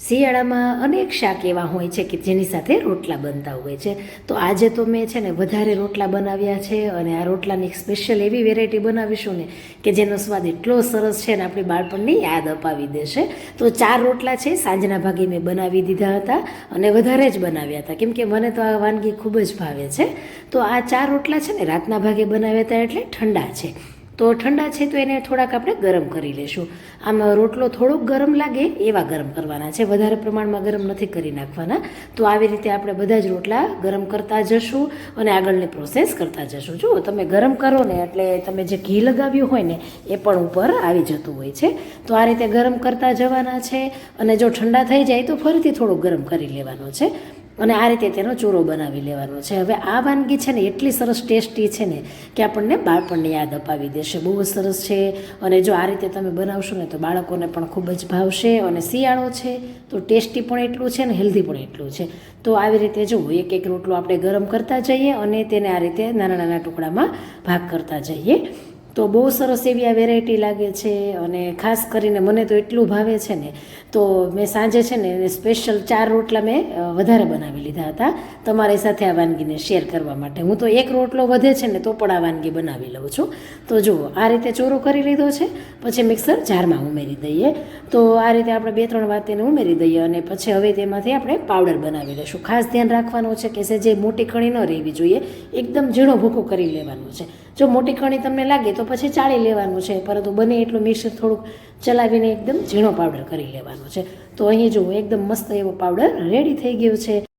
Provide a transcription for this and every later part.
શિયાળામાં અનેક શાક એવા હોય છે કે જેની સાથે રોટલા બનતા હોય છે. તો આજે તો મેં છે ને વધારે રોટલા બનાવ્યા છે અને આ રોટલાની સ્પેશિયલ એવી વેરાયટી બનાવીશું ને કે જેનો સ્વાદ એટલો સરસ છે ને આપણી બાળપણની યાદ અપાવી દેશે. તો ચાર રોટલા છે, સાંજના ભાગે મેં બનાવી દીધા હતા અને વધારે જ બનાવ્યા હતા. કેમ કે મને તો આ વાનગી ખૂબ જ ભાવે છે. તો આ ચાર રોટલા છે ને રાતના ભાગે બનાવ્યા હતા એટલે ઠંડા છે. તો ઠંડા છે તો એને થોડાક આપણે ગરમ કરી લેશું. આમ રોટલો થોડોક ગરમ લાગે એવા ગરમ કરવાના છે. વધારે પ્રમાણમાં ગરમ નથી કરી નાખવાના. તો આવી રીતે આપણે બધા જ રોટલા ગરમ કરતા જશું અને આગળની પ્રોસેસ કરતા જશું. જુઓ, તમે ગરમ કરો ને એટલે તમે જે ઘી લગાવ્યું હોય ને એ પણ ઉપર આવી જતું હોય છે. તો આ રીતે ગરમ કરતા જવાના છે અને જો ઠંડા થઈ જાય તો ફરીથી થોડુંક ગરમ કરી લેવાનો છે. અને આ રીતે તેનો ચૂરો બનાવી લેવાનો છે. હવે આ વાનગી છે ને એટલી સરસ ટેસ્ટી છે ને કે આપણને બાળપણને યાદ અપાવી દેશે. બહુ જ સરસ છે. અને જો આ રીતે તમે બનાવશો ને તો બાળકોને પણ ખૂબ જ ભાવશે અને શિયાળો છે તો ટેસ્ટી પણ એટલું છે ને હેલ્ધી પણ એટલું છે. તો આવી રીતે જો એક એક રોટલો આપણે ગરમ કરતા જઈએ અને તેને આ રીતે નાના નાના ટુકડામાં ભાગ કરતા જઈએ. તો બહુ સરસ એવી આ વેરાયટી લાગે છે અને ખાસ કરીને મને તો એટલું ભાવે છે ને, તો મેં સાંજે છે ને સ્પેશિયલ ચાર રોટલા મેં વધારે બનાવી લીધા હતા. તમારી સાથે આ વાનગીને શેર કરવા માટે. હું તો એક રોટલો વધે છે ને તો પણ આ વાનગી બનાવી લઉં છું. તો જુઓ, આ રીતે ચોરો કરી લીધો છે, પછી મિક્સર જારમાં ઉમેરી દઈએ. તો આ રીતે આપણે બે ત્રણ વાર તેને ઉમેરી દઈએ અને પછી હવે તેમાંથી આપણે પાવડર બનાવી લઈશું. ખાસ ધ્યાન રાખવાનું છે કે જે મોટી કણી ન રહેવી જોઈએ, એકદમ ઝીણો ભૂકો કરી લેવાનું છે. જો મોટી કણી તમને લાગે તો પછી ચાળી લેવાનું છે, પરંતુ બને એટલું મિક્સર થોડુંક ચલાવીને એકદમ ઝીણો પાવડર કરી લેવાનો છે. તો અહીં જુઓ, એકદમ મસ્ત એવો પાવડર રેડી થઈ ગયો છે.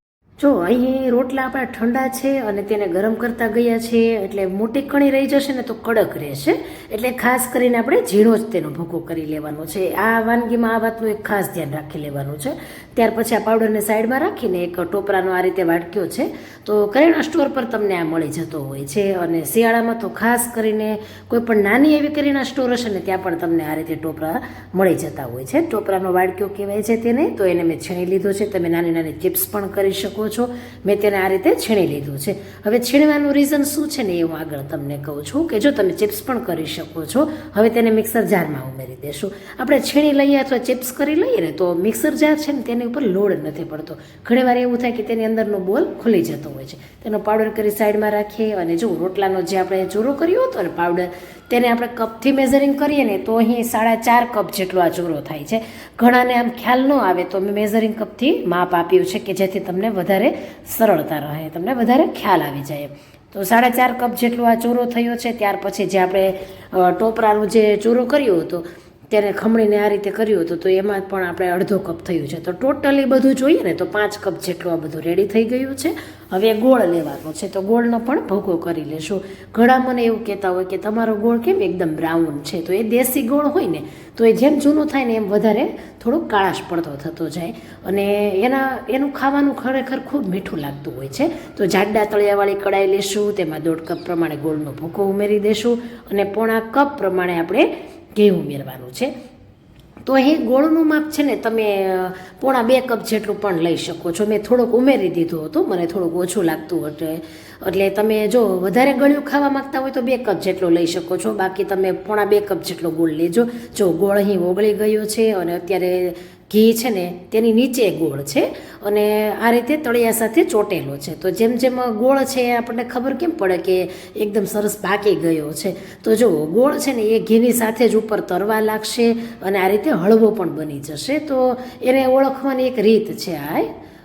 જો અહીં રોટલા આપણા ઠંડા છે અને તેને ગરમ કરતા ગયા છે, એટલે મોટી કણી રહી જશે ને તો કડક રહેશે. એટલે ખાસ કરીને આપણે ઝીણો જ તેનો ભૂકો કરી લેવાનો છે. આ વાનગીમાં આ વાતનું એક ખાસ ધ્યાન રાખી લેવાનું છે. ત્યાર પછી આ પાવડરને સાઈડમાં રાખીને એક ટોપરાનો આ રીતે વાટક્યો છે. તો કરિયાણા સ્ટોર પર તમને આ મળી જતો હોય છે અને શિયાળામાં તો ખાસ કરીને કોઈ પણ નાની એવી કરિયાણા સ્ટોર હશે ને ત્યાં પણ તમને આ રીતે ટોપરા મળી જતા હોય છે. ટોપરાનો વાટક્યો કહેવાય છે તેને. તો એને મેં છીણી લીધો છે. તમે નાની નાની ચિપ્સ પણ કરી શકો છો? મેં તેને આ રીતે છીણી લીધું છે. હવે છીણવાનું રીઝન શું છે ને એ હું આગળ તમને કહું છું કે જો તમે ચિપ્સ પણ કરી શકો છો, હવે તેને મિક્સર જારમાં ઉમેરી દેશું. આપણે છીણી લઈએ અથવા ચિપ્સ કરી લઈએ ને તો મિક્સર જાર છે ને તેની ઉપર લોડ નથી પડતો. ઘણીવાર એવું થાય કે તેની અંદરનો બોલ ખુલી જતો હોય છે. તેનો પાવડર કરી સાઈડમાં રાખીએ અને જો રોટલાનો જે આપણે ચૂરો કર્યો હતો ને પાવડર તેને આપણે કપથી મેઝરિંગ કરીએ ને તો અહીં સાડા ચાર કપ જેટલો આ ચોરો થાય છે. ઘણાને આમ ખ્યાલ ન આવે તો મેં મેઝરિંગ કપથી માપ આપ્યું છે કે જેથી તમને વધારે સરળતા રહે, તમને વધારે ખ્યાલ આવી જાય તો સાડા ચાર કપ જેટલો આ ચોરો થયો છે, ત્યાર પછી જે આપણે ટોપરાનું જે ચોરો કર્યો હતો તેને ખમણીને આ રીતે કર્યું હતું, તો એમાં પણ આપણે અડધો કપ થયું છે. તો ટોટલી બધું જોઈએ ને, તો પાંચ કપ જેટલું આ બધું રેડી થઈ ગયું છે. હવે ગોળ લેવાનો છે, તો ગોળનો પણ ભોગો કરી લેશું. ઘણા મને એવું કહેતા હોય કે તમારો ગોળ કેમ એકદમ બ્રાઉન છે? તો એ દેશી ગોળ હોય ને, તો એ જેમ જૂનું થાય ને એમ વધારે થોડુંક કાળાશ પડતો થતો જાય. અને એના, એનું ખાવાનું ખરેખર ખૂબ મીઠું લાગતું હોય છે. તો જાડા તળિયાવાળી કડાઈ લેશું, તેમાં દોઢ કપ પ્રમાણે ગોળનો ભૂકો ઉમેરી દેશું. અને પોણા કપ પ્રમાણે આપણે ઘી ઉમેરવાનું છે. તો અહીં ગોળનું માપ છે ને તમે પોણા બે કપ જેટલું પણ લઈ શકો છો. મેં થોડુંક ઉમેરી દીધું હતું, મને થોડુંક ઓછું લાગતું એટલે એટલે તમે જો વધારે ગળ્યું ખાવા માગતા હોય તો બે કપ જેટલો લઈ શકો છો. બાકી તમે પોણા બે કપ જેટલો ગોળ લેજો. જો ગોળ અહીં ઓગળી ગયો છે અને અત્યારે ઘી છે ને, તેની નીચે ગોળ છે અને આ રીતે તળિયા સાથે ચોટેલો છે. તો જેમ જેમ ગોળ છે એ આપણને ખબર કેમ પડે કે એકદમ સરસ પાકી ગયો છે? તો જો ગોળ છે ને, એ ઘીની સાથે જ ઉપર તરવા લાગશે અને આ રીતે હળવો પણ બની જશે. તો એને ઓળખવાની એક રીત છે આ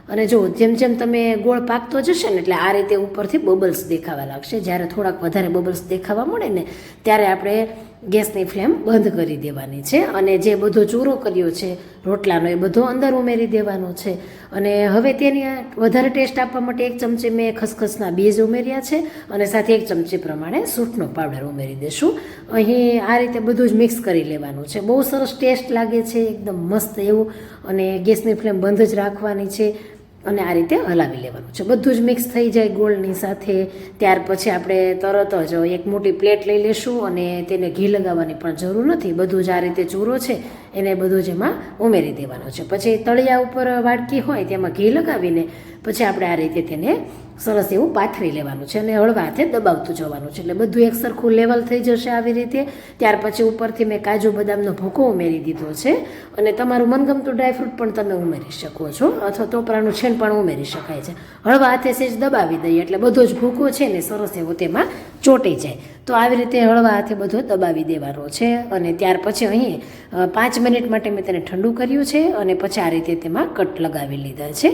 અને જો જેમ જેમ તમે ગોળ પાકતો જશે ને, એટલે આ રીતે ઉપરથી બબલ્સ દેખાવા લાગશે. જ્યારે થોડાક વધારે બબલ્સ દેખાવા મળે ને, ત્યારે આપણે ગેસની ફ્લેમ બંધ કરી દેવાની છે અને જે બધો ચૂરો કર્યો છે, રોટલાનો એ બધો અંદર ઉમેરી દેવાનો છે. અને હવે તેની વધારે ટેસ્ટ આપવા માટે એક ચમચી મેં ખસખસના બીજ ઉમેર્યા છે અને સાથે એક ચમચી પ્રમાણે સૂંઠનો પાવડર ઉમેરી દેશું. અહીં આ રીતે બધું જ મિક્સ કરી લેવાનું છે. બહુ સરસ ટેસ્ટ લાગે છે, એકદમ મસ્ત એવું અને ગેસની ફ્લેમ બંધ જ રાખવાની છે. અને આ રીતે હલાવી લેવાનું છે. બધું જ મિક્સ થઈ જાય ગોળની સાથે. ત્યાર પછી આપણે તરત જ એક મોટી પ્લેટ લઈ લેશું અને તેને ઘી લગાવવાની પણ જરૂર નથી. બધું જ આ રીતે ચૂરો છે. એને બધું જ એમાં ઉમેરી દેવાનો છે. પછી તળિયા ઉપર વાડકી હોય તેમાં ઘી લગાવીને પછી આપણે આ રીતે તેને સરસ એવું પાથરી લેવાનું છે અને હળવા હાથે દબાવતું જવાનું છે. એટલે બધું એક સરખું લેવલ થઈ જશે આવી રીતે. ત્યાર પછી ઉપરથી મેં કાજુ બદામનો ભૂકો ઉમેરી દીધો છે. અને તમારું મનગમતું ડ્રાયફ્રૂટ પણ તમે ઉમેરી શકો છો. અથવા ટોપરાનું છેન પણ ઉમેરી શકાય છે. હળવા હાથે સેજ દબાવી દઈએ એટલે બધો જ ભૂકો છે ને સરસ એવો તેમાં ચોંટી જાય. તો આવી રીતે હળવા હાથે બધો દબાવી દેવાનો છે અને ત્યાર પછી અહીં પાંચ મિનિટ માટે મેં તેને ઠંડુ કર્યું છે અને પછી આ રીતે તેમાં કટ લગાવી લીધા છે.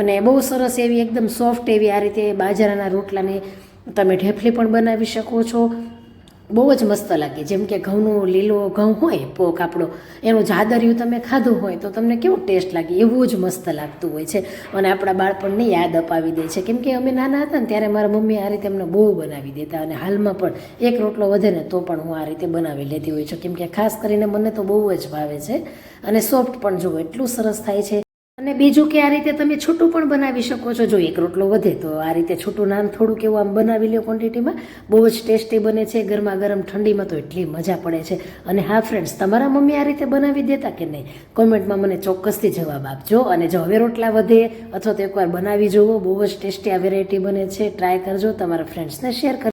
અને બહુ સરસ એવી એકદમ સોફ્ટ એવી આ રીતે બાજરાના રોટલાની તમે ઢેફલી પણ બનાવી શકો છો. બહુ જ મસ્ત લાગે. જેમ કે ઘઉંનો લીલો ઘઉં હોય, પોક આપણો, એનું જાદરિયું તમે ખાધું હોય તો તમને કેવું ટેસ્ટ લાગે? એવું જ મસ્ત લાગતું હોય છે. અને આપણા બાળપણને યાદ અપાવી દે છે. કેમ કે અમે નાના હતા ને ત્યારે મારા મમ્મી આ રીતે અમને બહુ બનાવી દેતા અને હાલમાં પણ એક રોટલો વધે ને તો પણ હું આ રીતે બનાવી લેતી હોય છું. કેમ કે ખાસ કરીને મને તો બહુ જ ભાવે છે. અને સોફ્ટ પણ જુઓ એટલું સરસ થાય છે અને બીજું કે આ રીતે તમે છૂટું પણ બનાવી શકો છો. જો એક રોટલો વધે તો આ રીતે છૂટું નાન થોડુંક એવું આમ બનાવી લો ક્વોન્ટિટીમાં બહુ જ ટેસ્ટી બને છે. ગરમા ગરમ ઠંડીમાં તો એટલી મજા પડે છે. અને હા ફ્રેન્ડ્સ તમારા મમ્મી આ રીતે બનાવી દેતા કે નહીં? કોમેન્ટમાં મને ચોક્કસથી જવાબ આપજો. અને જો હવે રોટલા વધે અથવા તો એકવાર બનાવી જુઓ બહુ જ ટેસ્ટી આ વેરાયટી બને છે. ટ્રાય કરજો. તમારા ફ્રેન્ડ્સને શેર કરજો.